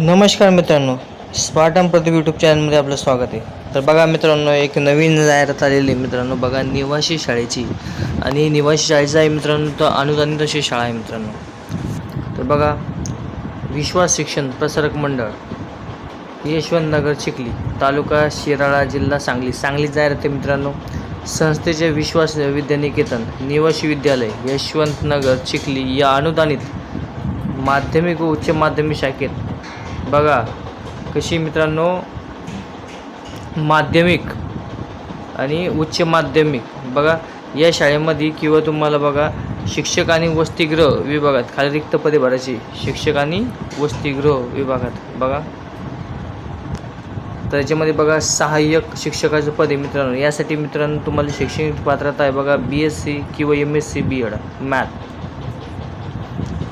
नमस्कार मित्रांनो स्पार्टम प्रदीप यूट्यूब चॅनलमध्ये आपलं स्वागत आहे. तर बघा मित्रांनो एक नवीन जाहिरात आलेली मित्रांनो बघा निवासी शाळेची. आणि निवासी शाळेची आहे मित्रांनो तर अनुदानित अशी शाळा आहे मित्रांनो. तर बघा विश्वास शिक्षण प्रसारक मंडळ यशवंत नगर चिखली तालुका शिराळा जिल्हा सांगली. सांगली जाहिरात आहे मित्रांनो संस्थेचे विश्वास विद्यानिकेतन निवासी विद्यालय यशवंत नगर चिखली या अनुदानित माध्यमिक व उच्च माध्यमिक शाखेत बघा कशी मित्रांनो? माध्यमिक आणि उच्च माध्यमिक. बघा या शाळेमध्ये किंवा तुम्हाला बघा शिक्षक आणि वसतिगृह विभागात खाली रिक्त पदे भरायची शिक्षक आणि वसतिगृह विभागात. बघा. तर याच्यामध्ये बघा सहाय्यक शिक्षकाचं पद आहे मित्रांनो. यासाठी मित्रांनो तुम्हाला शैक्षणिक पात्रता आहे बघा बी एस सी किंवा M S C B Ed math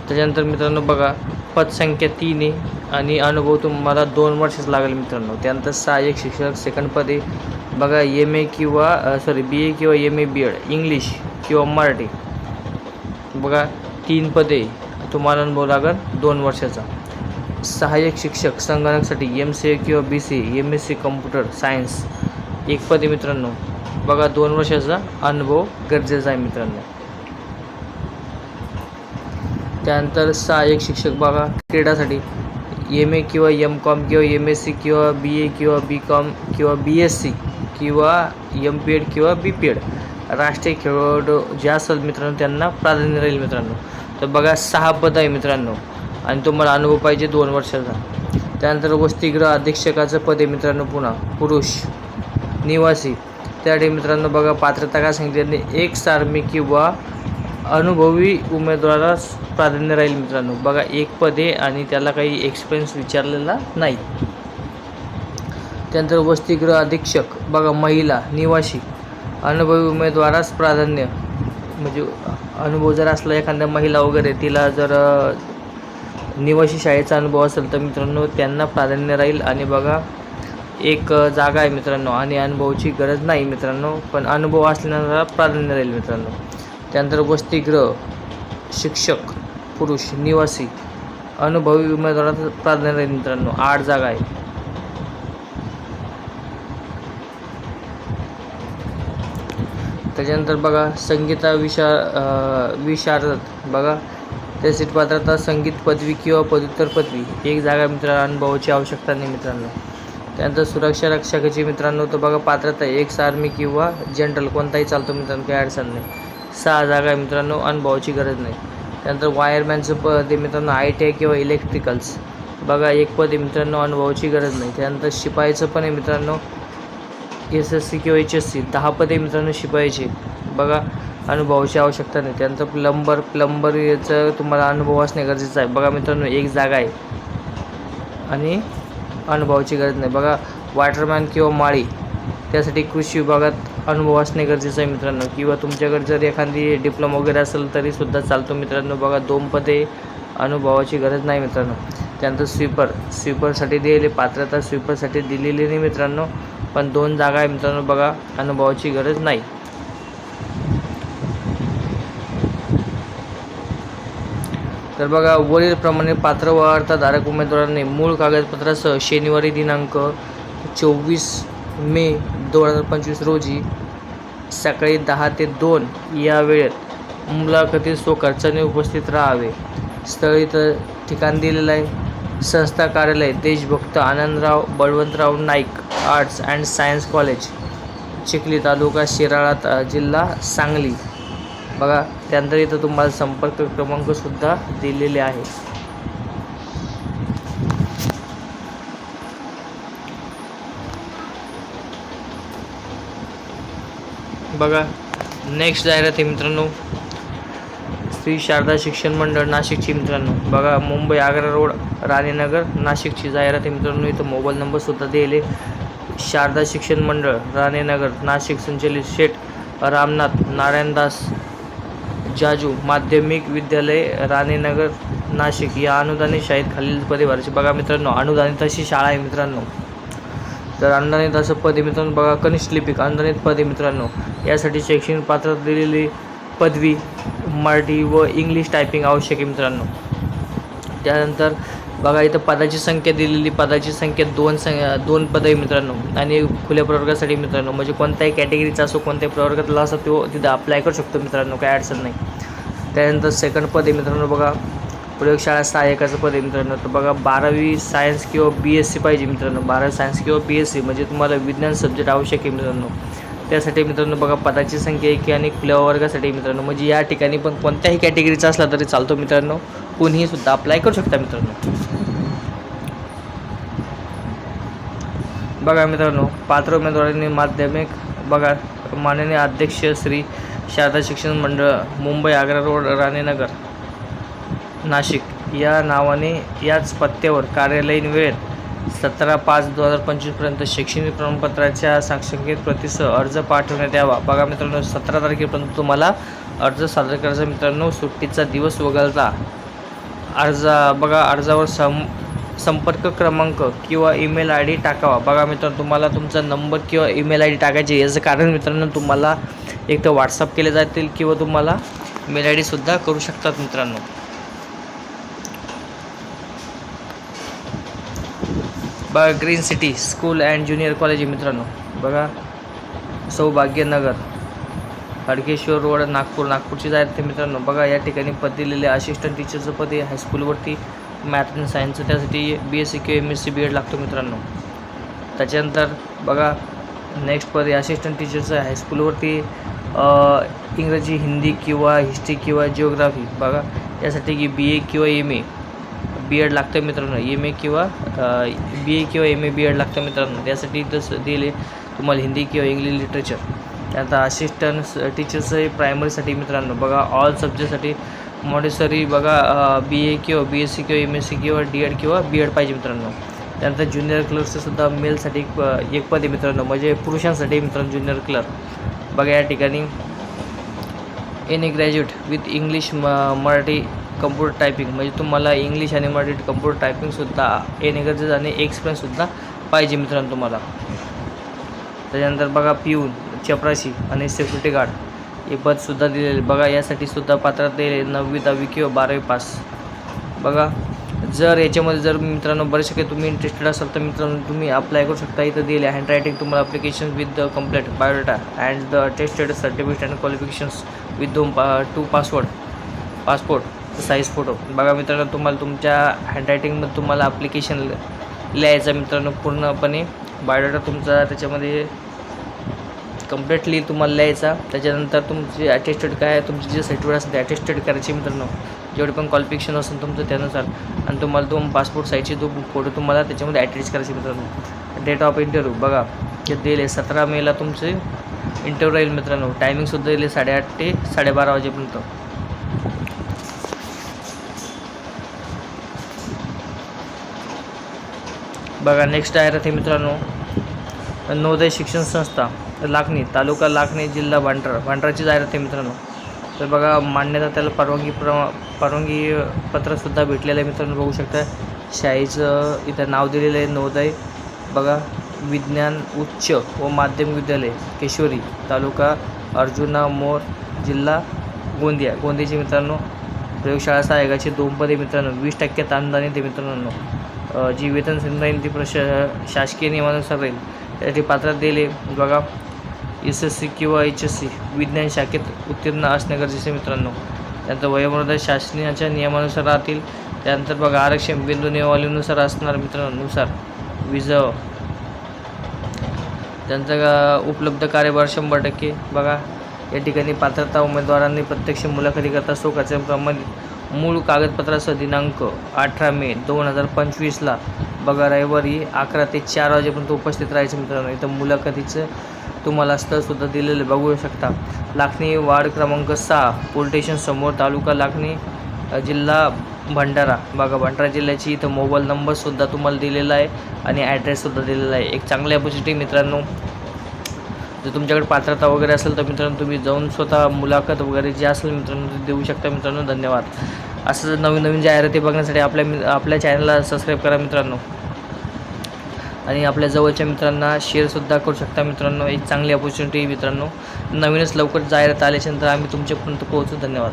त्याच्यानंतर मित्रांनो बघा पदसंख्या तीन आहे. आणि अनुभव तुम्हाला दोन वर्षच लागेल मित्रांनो. त्यानंतर सहाय्यक शिक्षक सेकंड पदे. बघा एम ए किंवा सॉरी बी ए किंवा M A B Ed English किंवा मराठी. बघा तीन पदे तुम्हाला अनुभव लागेल दोन वर्षाचा. सहाय्यक शिक्षक संगणकासाठी एम सी ए किंवा B C M S C computer science एक पदे मित्रांनो. बघा दोन वर्षाचा अनुभव गरजेचा आहे मित्रांनो. त्यानंतर सहाय्यक शिक्षक बघा क्रीडासाठी. एम ए किंवा एम कॉम किंवा एम एस सी किंवा बी ए किंवा बी कॉम किंवा बी एस सी किंवा एम पी एड किंवा बी पी एड राष्ट्रीय खेळाडू जे असेल मित्रांनो त्यांना प्राधान्य राहील मित्रांनो. तर बघा सहा पद आहे मित्रांनो. आणि तुम्हाला अनुभव पाहिजे दोन वर्षाचा. त्यानंतर वसतिगृह अधीक्षकाचं पद आहे मित्रांनो पुन्हा. पुरुष निवासी. त्यासाठी मित्रांनो बघा पात्रता काय सांगितली? एक सार्मी किंवा अनुभवी उमेदवारास प्राधान्य राहील मित्रांनो. बघा एक पद आहे आणि त्याला काही एक्सपिरियन्स विचारलेला नाही. त्यानंतर वसतिगृह अधीक्षक बघा महिला निवासी अनुभवी उमेदवारास प्राधान्य. म्हणजे अनुभव जर असला एखाद्या महिला वगैरे तिला जर निवासी शाळेचा अनुभव असेल तर मित्रांनो त्यांना प्राधान्य राहील. आणि बघा एक जागा आहे मित्रांनो आणि अनुभवाची गरज नाही मित्रांनो पण अनुभव असल्यानं प्राधान्य राहील मित्रांनो. त्यानंतर वसतिगृह शिक्षक पुरुष निवासी अनुभवी उमेदवारात प्राधान्य राहील मित्रांनो. आठ जागा आहे त्याच्यानंतर बघा संगीता विशा विशारद बघा सीट पात्रता संगीत पदवी किंवा पदव्युत्तर पदवी एक जागा मित्रांनो अनुभवाची आवश्यकता नाही मित्रांनो. त्यानंतर सुरक्षा रक्षकाची मित्रांनो तर बघा पात्रता एक्स एक आर्मी किंवा जनरल कोणताही चालतो मित्रांनो काही अडचण नाही. सहा जागा आहे मित्रांनो अनुभवाची गरज नाही. त्यानंतर वायरमॅनचं पद आहे मित्रांनो आय टी आय किंवा इलेक्ट्रिकल्स बघा एक पद आहे मित्रांनो अनुभवाची गरज नाही. त्यानंतर शिपाईचं पण आहे मित्रांनो एस एस सी किंवा एच एस सी दहा पदे मित्रांनो शिपाईचे बघा अनुभवाची आवश्यकता नाही. त्यानंतर प्लंबर प्लंबर याचं तुम्हाला अनुभव असणे गरजेचं आहे. बघा मित्रांनो एक जागा आहे. आणि अनुभवाची गरज नाही. बघा वॉटरमॅन किंवा माळी त्यासाठी कृषी विभागात अनुभव असणे गरजेचं आहे मित्रांनो. किंवा तुमच्याकडे जर एखादी डिप्लोमा वगैरे असेल तरीसुद्धा चालतो मित्रांनो. बघा दोन पदे अनुभवाची गरज नाही मित्रांनो. त्यानंतर स्वीपर स्वीपरसाठी दिलेली पात्रता स्वीपरसाठी दिलेली नाही मित्रांनो. पण दोन जागा आहे मित्रांनो बघा अनुभवाची गरज नाही. तर बघा वरीलप्रमाणे पात्र व अर्थधारक उमेदवारांनी मूळ कागदपत्रासह शनिवारी दिनांक चोवीस मे दोन हजार पंचवीस रोजी सकाळी दहा ते दोन या वेळेत मुलाखतीत स्वखर्चाने उपस्थित राहावे. स्थळ इथं ठिकाण दिलेलं आहे. संस्था कार्यालय देशभक्त Anandrao Balwantrao Naik arts and science college Chikhali तालुका शिराळा जिल्हा सांगली. बघा त्यानंतर इथं तुम्हाला संपर्क क्रमांकसुद्धा दिलेले आहे. बघा नेक्स्ट जाहिरात आहे मित्रांनो. श्री शारदा शिक्षण मंडळ नाशिकची मित्रांनो. बघा मुंबई आग्रा रोड राणेनगर नाशिकची जाहिरात आहे मित्रांनो. इथं मोबाईल नंबरसुद्धा दिले शारदा शिक्षण मंडळ राणेनगर नाशिक संचलित शेठ रामनाथ नारायणदास जाजू माध्यमिक विद्यालय राणेनगर नाशिक. या अनुदानित शाळेत खालील पदे भरायची बघा मित्रांनो अनुदानित अशी शाळा आहे मित्रांनो. तर अनुदानित असं पद मित्रांनो बघा कनिष्ठ लिपिक अनुदानित पद मित्रांनो. यासाठी शैक्षणिक पात्रता दिलेली पदवी मराठी व इंग्लिश टायपिंग आवश्यक आहे मित्रांनो. त्यानंतर बघा इथं पदाची संख्या दिलेली पदाची संख्या दोन सं दोन पद आहे मित्रांनो. आणि खुल्या प्रवर्गासाठी मित्रांनो म्हणजे कोणत्याही कॅटेगरीचा असो कोणत्याही प्रवर्गातला असो तो तिथं अप्लाय करू शकतो मित्रांनो काय अडचण नाही. त्यानंतर सेकंड पद आहे मित्रांनो बघा प्रयोगशाळा सहाय्यकाचं पद आहे मित्रांनो. तर बघा बारावी सायन्स किंवा बी एस सी पाहिजे मित्रांनो. बारावी सायन्स किंवा बी एस सी म्हणजे तुम्हाला विज्ञान सब्जेक्ट आवश्यक आहे मित्रांनो. त्यासाठी मित्रांनो बघा पदाची संख्या एक आणि खुल्या वर्गासाठी मित्रांनो. म्हणजे या ठिकाणी पण कोणत्याही कॅटेगरीचा असला तरी चालतो मित्रांनो. कोणीही सुद्धा अप्लाय करू शकता मित्रांनो. बघा मित्रांनो पात्र उमेदवारांनी माध्यमिक बघा माननीय अध्यक्ष श्री शारदा शिक्षण मंडळ मुंबई आग्रा रोड राणेनगर. नाशिक. या नावाने याच पत्त्यावर कार्यालयीन वेळेत सतरा पाच दोन हजार पंचवीसपर्यंत शैक्षणिक प्रमाणपत्राच्या साक्षांकित प्रतीसह अर्ज पाठवण्यात यावा. बघा मित्रांनो सतरा तारखेपर्यंत तुम्हाला अर्ज सादर करायचा मित्रांनो सुट्टीचा दिवस वगळता अर्ज बघा अर्जावर सम संपर्क क्रमांक किंवा ईमेल आय डी टाकावा. बघा मित्रांनो तुम्हाला तुमचा नंबर किंवा ईमेल आय डी टाकायचे याचं कारण मित्रांनो तुम्हाला एक तर व्हॉट्सअप केले जातील किंवा तुम्हाला मेल आय डीसुद्धा करू शकतात मित्रांनो. बघा green city school and junior college आहे मित्रांनो. बघा सौभाग्यनगर हडकेश्वर रोड नागपूर. नागपूरची जाहिरात आहे मित्रांनो. बघा या ठिकाणी पद दिलेले असिस्टंट टीचरचं पद आहे. हायस्कूलवरती मॅथ अँड सायन्सचं त्यासाठी बी एस सी किंवा M S C B Ed लागतो मित्रांनो. त्याच्यानंतर बघा नेक्स्ट पद आहे. असिस्टंट टीचरचं हायस्कूलवरती इंग्रजी हिंदी किंवा हिस्ट्री किंवा जिओग्राफी बघा यासाठी की बी ए किंवा एम ए बी एड लागतं मित्रांनो एम ए किंवा बी ए किंवा एम ए बी एड लागतं मित्रांनो. त्यासाठी तसं दिले तुम्हाला हिंदी किंवा इंग्लिश लिटरेचर त्यानंतर असिस्टंट टीचर्सही प्रायमरीसाठी मित्रांनो बघा ऑल सब्जेक्टसाठी मॉडेसरी बघा बी ए किंवा बी एस सी किंवा एम एस सी किंवा डी एड किंवा बी एड पाहिजे मित्रांनो. त्यानंतर ज्युनियर क्लर्कचंसुद्धा मेलसाठी एक प- एक पद आहे मित्रांनो म्हणजे पुरुषांसाठी मित्रांनो ज्युनियर क्लर्क बघा या ठिकाणी. एनी ग्रॅज्युएट विथ इंग्लिश म मराठी कम्प्युटर टायपिंग म्हणजे तुम्हाला इंग्लिश आणि मराठी कम्प्युटर टायपिंगसुद्धा येणे गरजेचं आणि एक्सपिरियन्ससुद्धा पाहिजे मित्रांनो तुम्हाला. त्याच्यानंतर बघा पिऊन चपराशी आणि सिक्युरिटी गार्ड हे पदसुद्धा दिलेले. बघा यासाठी सुद्धा पात्रता दिले नववी दहावी किंवा बारावी पास बघा जर याच्यामध्ये जर मित्रांनो बरेचसे काही तुम्ही इंटरेस्टेड असाल तर मित्रांनो तुम्ही अप्लाय करू शकता. इथं दिले हँडरायटिंग तुम्हाला application with the complete biodata and the tested certificate and qualifications with दोन पा two password passport size photo बघा मित्रांनो तुम्हाला तुमच्या हँडरायटिंगमध्ये तुम्हाला ॲप्लिकेशन लिहायचं मित्रांनो पूर्णपणे. बायोडाटा तुमचा त्याच्यामध्ये कम्प्लिटली तुम्हाला लिहायचा. त्याच्यानंतर तुमचे अटेस्टेड काय आहे तुमचे जे सर्टिफिकेट असेल ते अटेस्टेड करायचे मित्रांनो. जेवढे पण क्वालिफिकेशन असेल तुमचं त्यानुसार. आणि तुम्हाला दोन पासपोर्ट साईजचे दोन फोटो तुम्हाला त्याच्यामध्ये अटॅच करायचे मित्रांनो. डेट ऑफ इंटरव्ह्यू बघा ते दिले सतरा मेला तुमचे इंटरव्ह्यू राहील मित्रांनो. टायमिंगसुद्धा दिले साडेआठ ते साडेबारा वाजेपर्यंत. बघा नेक्स्ट आहे रथे मित्रांनो. नवोदय शिक्षण संस्था लाखणी तालुका लाखणी जिल्हा भांडरा. भांडराची जाहिरात आहे मित्रांनो. तर बघा मान्यता त्याला परवानगी प्रमा परवानगी पत्रसुद्धा भेटलेलं आहे मित्रांनो बघू शकता. शाळेचं इथं नाव दिलेलं आहे नवोदय. बघा विज्ञान उच्च व माध्यमिक विद्यालय केशोरी तालुका अर्जुना मोर जिल्हा गोंदिया. गोंदियाचे मित्रांनो प्रयोगशाळा सहायकाचे दोन पदे मित्रांनो वीस टक्क्यात अनुदान येते मित्रांनो. जी वेतन संहिता येईल ती प्रश शासकीय नियमानुसार राहील. त्यासाठी पात्रात दिले. बघा एस एस सी किंवा एच एस सी विज्ञान शाखेत उत्तीर्ण असणे गरजेचे मित्रांनो. त्यानंतर वयोमर्यादा शासनाच्या नियमानुसार राहतील. त्यानंतर बघा आरक्षण बिंदू नियमावलीनुसार असणार मित्रांनुसार. विज. त्यांचं उपलब्ध कार्यभार शंभर टक्के. बघा या ठिकाणी पात्रता उमेदवारांनी प्रत्यक्ष मुलाखतीकरता स्वतःच्या प्रमाणित मूळ कागदपत्रासह दिनांक अठरा मे दोन हजार पंचवीसला. बघा रविवारी अकरा ते चार वाजेपर्यंत उपस्थित राहायचं मित्रांनो. इथं मुलाखतीचं तुम्हाला स्थळसुद्धा दिलेलं बघू शकता. लाखणी वार्ड क्रमांक सहा पोलीस समोर तालुका लाखणी जिल्हा भंडारा. बघा भंडारा जिल्ह्याची इथं मोबाईल नंबरसुद्धा तुम्हाला दिलेला आहे आणि ॲड्रेससुद्धा दिलेला आहे. एक चांगली अपॉर्च्युनिटी मित्रांनो जर तुमच्याकडे पात्रता वगैरे असेल तर मित्रांनो तुम्ही जाऊन स्वतः मुलाखत वगैरे जे असेल मित्रांनो ते देऊ शकता मित्रांनो. धन्यवाद. असं नवीन नवीन जाहिराती बघण्यासाठी आपल्या मि- आपल्या चॅनलला सबस्क्राईब करा मित्रांनो. आणि आपल्या जवळच्या मित्रांना शेअरसुद्धा करू शकता मित्रांनो. एक चांगली ऑपॉर्च्युनिटी मित्रांनो. नवीनच लवकर जाहिरात आल्याच्यानंतर आम्ही तुमच्यापर्यंत पोहोचू. धन्यवाद.